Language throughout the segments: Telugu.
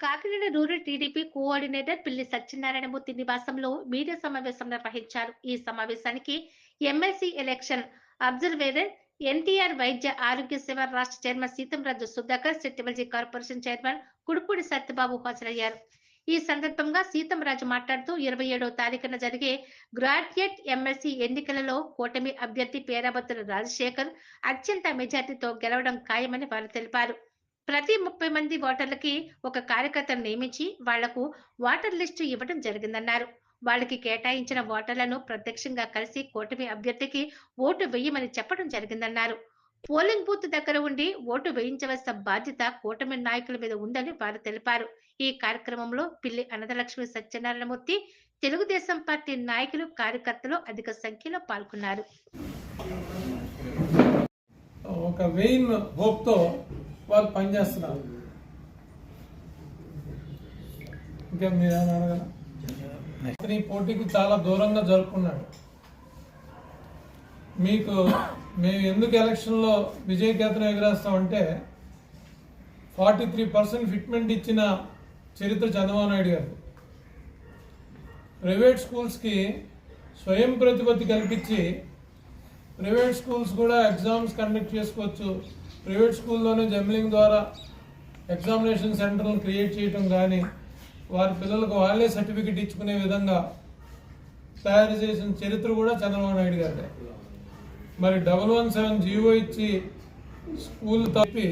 కాకినాడ రూరల్ టీడీపీ కోఆర్డినేటర్ పిల్లి సత్యనారాయణమూర్తి నివాసంలో మీడియా సమావేశం నిర్వహించారు. ఈ సమావేశానికి ఎమ్మెల్సీ ఎలక్షన్ అబ్జర్వేటర్ ఎన్టీఆర్ వైద్య ఆరోగ్య సేవ రాష్ట్ర chairman Seethamraju Sudhakar Settibalija corporation chairman Kudupudi Satyababu హాజరయ్యారు. ఈ సందర్భంగా సీతంరాజు మాట్లాడుతూ ఇరవై ఏడవ తారీఖున జరిగే గ్రాడ్యుయేట్ ఎమ్మెల్సీ ఎన్నికలలో కూటమి అభ్యర్థి పేరాబత్తుల రాజశేఖర్ అత్యంత మెజార్టీతో గెలవడం ఖాయమని వారు తెలిపారు. ప్రతి ముప్పై మంది ఓటర్లకి ఒక కార్యకర్తను నియమించి వాళ్ళకు ఓటర్ లిస్టు ఇవ్వడం జరిగిందన్నారు. వాళ్ళకి కేటాయించిన ఓటర్లను ప్రత్యక్షంగా కలిసి కూటమి అభ్యర్థికి ఓటు వేయమని చెప్పడం జరిగిందన్నారు. పోలింగ్ బూత్ దగ్గర ఉండి ఓటు వేయించవలసిన బాధ్యత కూటమి నాయకుల మీద ఉందని వారు తెలిపారు. ఈ కార్యక్రమంలో పిల్లి అనంతలక్ష్మి సత్యనారాయణమూర్తి తెలుగుదేశం పార్టీ నాయకులు కార్యకర్తలు అధిక సంఖ్యలో పాల్గొన్నారు. ఒక మెయిన్ హోప్తో వాళ్ళు పనిచేస్తున్నారు ఇంకా మీరు అడగరా ఈ పోటీకి చాలా దూరంగా జరుపుకున్నాడు. మీకు మేము ఎందుకు ఎలక్షన్లో విజయకేతనం ఎగిరేస్తామంటే ఫార్టీ త్రీ పర్సెంట్ ఫిట్మెంట్ ఇచ్చిన చరిత్ర చంద్రబాబు నాయుడు గారు. ప్రైవేట్ స్కూల్స్కి స్వయం ప్రతిపత్తి కల్పించి ప్రైవేట్ స్కూల్స్ కూడా ఎగ్జామ్స్ కండక్ట్ చేసుకోవచ్చు. ప్రైవేట్ స్కూల్లోనే జంబ్లింగ్ ద్వారా ఎగ్జామినేషన్ సెంటర్లను క్రియేట్ చేయటం కానీ వారి పిల్లలకు వాళ్ళే సర్టిఫికెట్ ఇచ్చుకునే విధంగా తయారు చేసిన చరిత్ర కూడా చంద్రబాబు నాయుడు గారిదే. మరి డబల్ వన్ సెవెన్ జీవో ఇచ్చి స్కూల్ తప్పి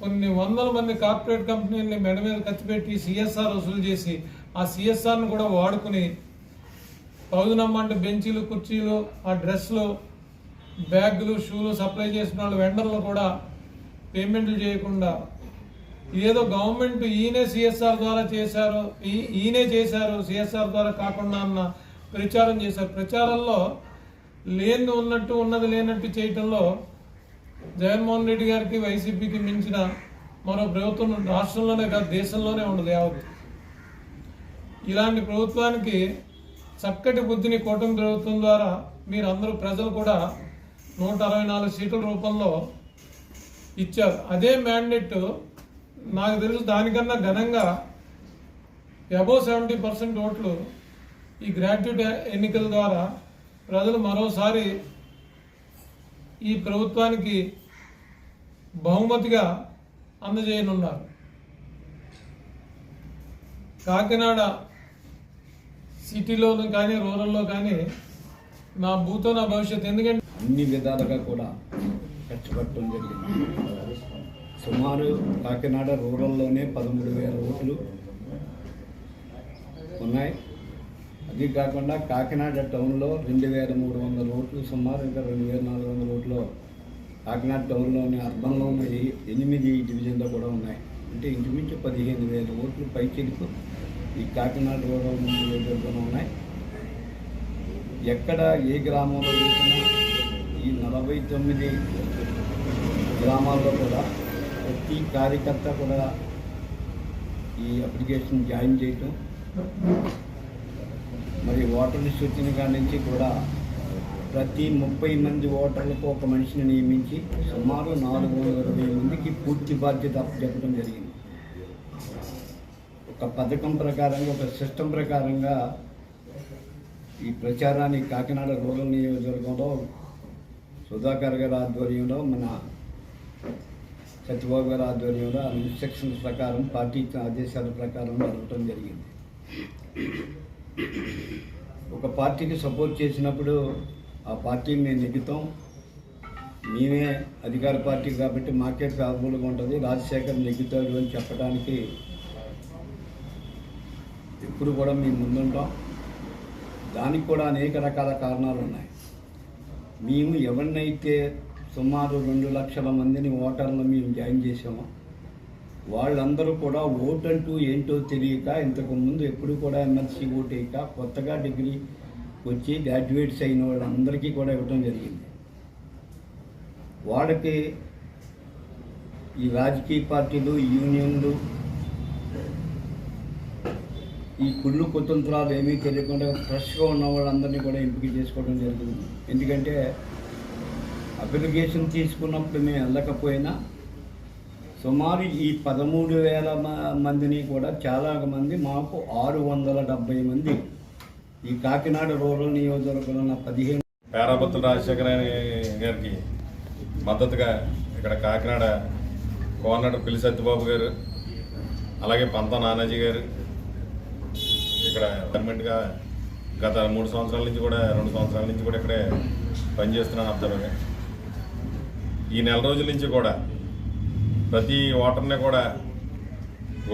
కొన్ని వందల మంది కార్పొరేట్ కంపెనీలని మెడ మీద కత్తిపెట్టి సిఎస్ఆర్ వసూలు చేసి ఆ సిఎస్ఆర్ను కూడా వాడుకుని పౌదునమ్మంటే బెంచీలు కుర్చీలు ఆ డ్రెస్లు బ్యాగులు షూలు సప్లై చేసిన వాళ్ళు వెండర్లు కూడా పేమెంట్లు చేయకుండా ఏదో గవర్నమెంట్ ఈయనే సిఎస్ఆర్ ద్వారా చేశారు ఈ- ఈయనే చేశారు సిఎస్ఆర్ ద్వారా కాకుండా అన్న ప్రచారం చేశారు. ప్రచారంలో లేని ఉన్నట్టు ఉన్నది లేనట్టు చేయటంలో జగన్మోహన్ రెడ్డి గారికి వైసీపీకి మించిన మరో ప్రభుత్వం రాష్ట్రంలోనే కాదు దేశంలోనే ఉండదు యావత్. ఇలాంటి ప్రభుత్వానికి చక్కటి బుద్ధిని కూటమి ప్రభుత్వం ద్వారా మీరందరూ ప్రజలు కూడా నూట అరవై నాలుగు సీట్ల రూపంలో ఇచ్చారు. అదే మ్యాండేట్ నాకు తెలుసు దానికన్నా ఘనంగా అబౌవ్ సెవెంటీ పర్సెంట్ ఓట్లు ఈ గ్రాడ్యుయేట్ ఎన్నికల ద్వారా ప్రజలు మరోసారి ఈ ప్రభుత్వానికి బహుమతిగా అందజేయనున్నారు. కాకినాడ సిటీలోనూ కానీ రూరల్లో కానీ నా భూతో నా భవిష్యత్తు. ఎందుకంటే అన్ని విధాలుగా కూడా కష్టపడటం జరిగింది సుమారు కాకినాడ రూరల్లోనే పదమూడు వేల ఓట్లు ఉన్నాయి. అది కాకుండా కాకినాడ టౌన్లో రెండు వేల మూడు వందల ఓట్లు సుమారు ఇంకా రెండు వేల నాలుగు వందల ఓట్లు కాకినాడ టౌన్లోని అర్బన్లో ఉన్న ఎనిమిది డివిజన్లో కూడా ఉన్నాయి. అంటే ఇంచుమించు పదిహేను వేల ఓట్లు పైచిలుకు ఈ కాకినాడ రూరల్ నియోజకవర్గంలో ఉన్నాయి. ఎక్కడ ఏ గ్రామంలో చూసినా ఈ నలభై తొమ్మిది గ్రామాల్లో కూడా ప్రతి కార్యకర్త కూడా ఈ అప్లికేషన్ జాయిన్ చేయటం మరి ఓటర్లు సూచన కాడి నుంచి కూడా ప్రతి ముప్పై మంది ఓటర్లకు ఒక మనిషిని నియమించి సుమారు నాలుగు వందల ఇరవై మందికి పూర్తి బాధ్యత చెప్పడం జరిగింది. ఒక పథకం ప్రకారంగా ఒక సిస్టమ్ ప్రకారంగా ఈ ప్రచారాన్ని కాకినాడ రూరల్ నియోజకవర్గంలో సుధాకర్ గారి ఆధ్వర్యంలో మన సత్యబాబు గారి ఆధ్వర్యంలో ఆ ఇన్స్ట్రక్షన్స్ ప్రకారం పార్టీ ఆదేశాల ప్రకారం జరగటం జరిగింది. ఒక పార్టీకి సపోర్ట్ చేసినప్పుడు ఆ పార్టీని మేము నెగ్గుతాం. మేమే అధికార పార్టీ కాబట్టి మాకే ఫేవరబుల్గా ఉంటుంది. రాజశేఖర్ నెగ్గుతాడు అని చెప్పడానికి ఎప్పుడు కూడా మేము ముందుంటాం. దానికి కూడా అనేక రకాల కారణాలు ఉన్నాయి. మేము ఎవరినైతే సుమారు రెండు లక్షల మందిని ఓటర్లు మేము జాయిన్ చేసామో వాళ్ళందరూ కూడా ఓటు అంటూ ఏంటో తెలియక ఇంతకుముందు ఎప్పుడు కూడా ఎమ్మెల్సీ ఓటు వేయక కొత్తగా డిగ్రీ వచ్చి గ్రాడ్యుయేట్స్ అయిన వాళ్ళందరికీ కూడా ఇవ్వడం జరిగింది. వాళ్ళకి ఈ రాజకీయ పార్టీలు యూనియన్లు ఈ కుళ్ళు కుతంత్రాలు ఏమీ తెలియకుండా ఫ్రెష్గా ఉన్న వాళ్ళందరినీ కూడా ఎంపిక చేసుకోవడం జరుగుతుంది. ఎందుకంటే అప్లికేషన్ తీసుకున్నప్పుడు మేము వెళ్ళకపోయినా సుమారు ఈ పదమూడు వేల మ- మందిని కూడా చాలా మంది మాకు ఆరు వందల డెబ్బై మంది ఈ కాకినాడ రూరల్ నియోజకవర్గంలో ఉన్న పదిహేను పేరాబత్తుల రాజశేఖర గారికి మద్దతుగా ఇక్కడ కాకినాడ కోనడ పిల్లి సత్యబాబు గారు అలాగే పంత నానాజీ గారు ఇక్కడ పర్మనెంట్గా గత మూడు సంవత్సరాల నుంచి కూడా రెండు సంవత్సరాల నుంచి కూడా ఇక్కడే పనిచేస్తున్నాను అబ్జర్వర్గా. ఈ నెల రోజుల నుంచి కూడా ప్రతి ఓటర్ని కూడా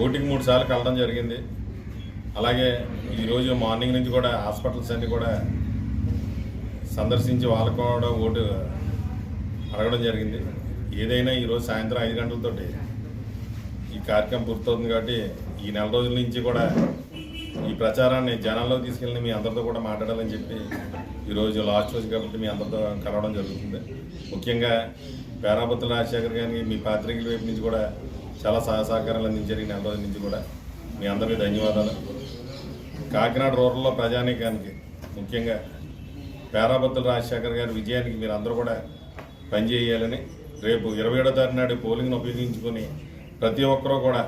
ఓటింగ్ మూడు సార్లు కలడం జరిగింది. అలాగే ఈరోజు మార్నింగ్ నుంచి కూడా హాస్పిటల్స్ అన్నీ కూడా సందర్శించి వాళ్ళకు కూడా ఓటు అడగడం జరిగింది. ఏదైనా ఈరోజు సాయంత్రం ఐదు గంటలతోటి ఈ కార్యక్రమం పూర్తవుతుంది కాబట్టి ఈ నెల రోజుల నుంచి కూడా ఈ ప్రచారాన్ని జనాల్లో తీసుకెళ్ళి మీ అందరితో కూడా మాట్లాడాలని చెప్పి ఈరోజు లాస్ట్ రోజు కాబట్టి మీ అందరితో కలవడం జరుగుతుంది. ముఖ్యంగా పేరాబత్తుల రాజశేఖర్ గారికి మీ పాత్రికల వైపు నుంచి కూడా చాలా సహ సహకారాలు అందించారు ఈ నెల రోజుల నుంచి కూడా. మీ అందరికీ ధన్యవాదాలు. కాకినాడ రూరల్లో ప్రజానీకానికి ముఖ్యంగా పేరాబత్తుల రాజశేఖర్ గారి విజయానికి మీరు అందరూ కూడా పనిచేయాలని రేపు ఇరవై ఏడో తారీఖు నాడు పోలింగ్ను ఉపయోగించుకొని ప్రతి ఒక్కరూ కూడా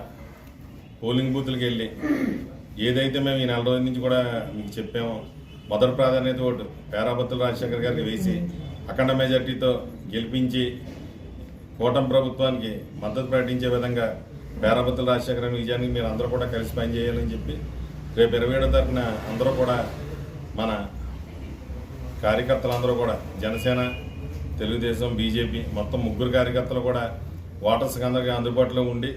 పోలింగ్ బూత్లకు వెళ్ళి ఏదైతే మేము ఈ నెల రోజుల నుంచి కూడా మీకు చెప్పామో మొదటి ప్రాధాన్యత ఓటు పేరాబత్తుల రాజశేఖర్ గారికి వేసి అఖండ మెజార్టీతో గెలిపించి కూటమి ప్రభుత్వానికి మద్దతు ప్రకటించే విధంగా పేరాబత్తుల రాజశేఖర విజయానికి మీరు అందరూ కూడా కలిసి పనిచేయాలని చెప్పి రేపు ఇరవై ఏడో తరఫున అందరూ కూడా మన కార్యకర్తలందరూ కూడా జనసేన తెలుగుదేశం బీజేపీ మొత్తం ముగ్గురు కార్యకర్తలు కూడా ఓటర్స్కి అందరికీ అందుబాటులో ఉండి